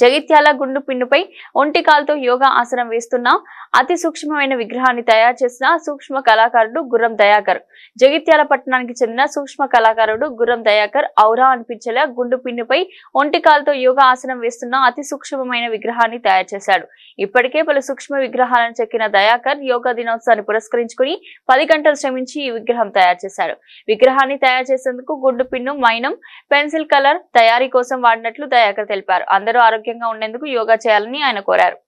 Jagtial గుండు పిన్నుపై ఒంటి కాలుతో యోగా ఆసనం వేస్తున్న అతి సూక్ష్మమైన విగ్రహాన్ని తయారు చేసిన సూక్ష్మ కళాకారుడు గుర్రం దయాకర్. జగిత్యాల పట్టణానికి చెందిన సూక్ష్మ కళాకారుడు గుర్రం దయాకర్ ఔరా అనిపించేలా గుండు పిన్నుపై ఒంటి కాలుతో యోగా ఆసనం వేస్తున్న అతి సూక్ష్మమైన విగ్రహాన్ని తయారు చేశాడు. ఇప్పటికే పలు సూక్ష్మ విగ్రహాలను చెక్కిన దయాకర్ యోగా దినోత్సవాన్ని పురస్కరించుకుని పది గంటలు శ్రమించి ఈ విగ్రహం తయారు చేశాడు. విగ్రహాన్ని తయారు చేసేందుకు గుండు పిన్ను మైనం పెన్సిల్ కలర్ తయారీ కోసం వాడినట్లు దయాకర్ తెలిపారు. అందరూ ఆరోగ్య ఆరోగ్యంగా ఉండేందుకు యోగా చేయాలని ఆయన కోరారు.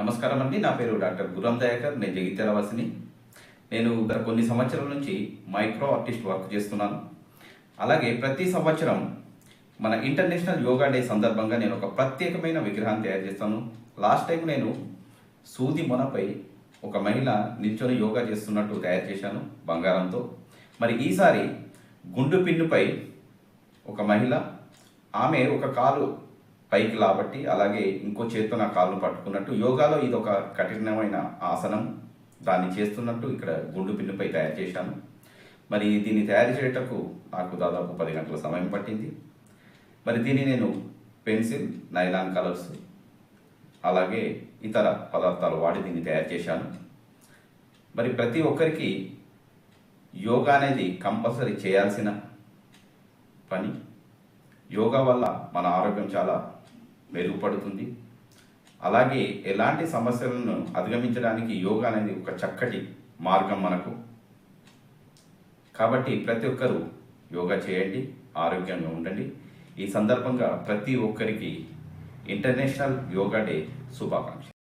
నమస్కారం అండి. నా పేరు డాక్టర్ గురం దయాకర్. నేను జగిత్యాల వాసిని నేను గత కొన్ని సంవత్సరాల నుంచి మైక్రో ఆర్టిస్ట్ వర్క్ చేస్తున్నాను. అలాగే ప్రతి సంవత్సరం మన ఇంటర్నేషనల్ యోగా డే సందర్భంగా నేను ఒక ప్రత్యేకమైన విగ్రహాన్ని తయారు చేస్తాను. లాస్ట్ టైం నేను సూది మొనపై ఒక మహిళ నిల్చొని యోగా చేస్తున్నట్టు తయారు చేశాను బంగారంతో. మరి ఈసారి గుండు పిన్నుపై ఒక మహిళ ఆమె ఒక కాలు పైకి లాబట్టి అలాగే ఇంకో చేత్తో నా కాళ్ళను పట్టుకున్నట్టు. యోగాలో ఇది ఒక కఠినమైన ఆసనం. దాన్ని చేస్తున్నట్టు ఇక్కడ గుండు పిన్నుపై తయారు చేశాను. మరి దీన్ని తయారు చేయటకు నాకు దాదాపు పది గంటల సమయం పట్టింది. మరి దీన్ని నేను పెన్సిల్ నైలాన్ కలర్స్ అలాగే ఇతర పదార్థాలు వాడి దీన్ని తయారు చేశాను. మరి ప్రతి ఒక్కరికి యోగా అనేది కంపల్సరీ చేయాల్సిన పని. యోగా వల్ల మన ఆరోగ్యం చాలా మెరుగుపడుతుంది. అలాగే ఎలాంటి సమస్యలను అధిగమించడానికి యోగా అనేది ఒక చక్కటి మార్గం మనకు. కాబట్టి ప్రతి ఒక్కరూ యోగా చేయండి ఆరోగ్యంగా ఉండండి. ఈ సందర్భంగా ప్రతి ఒక్కరికి ఇంటర్నేషనల్ యోగా డే శుభాకాంక్షలు.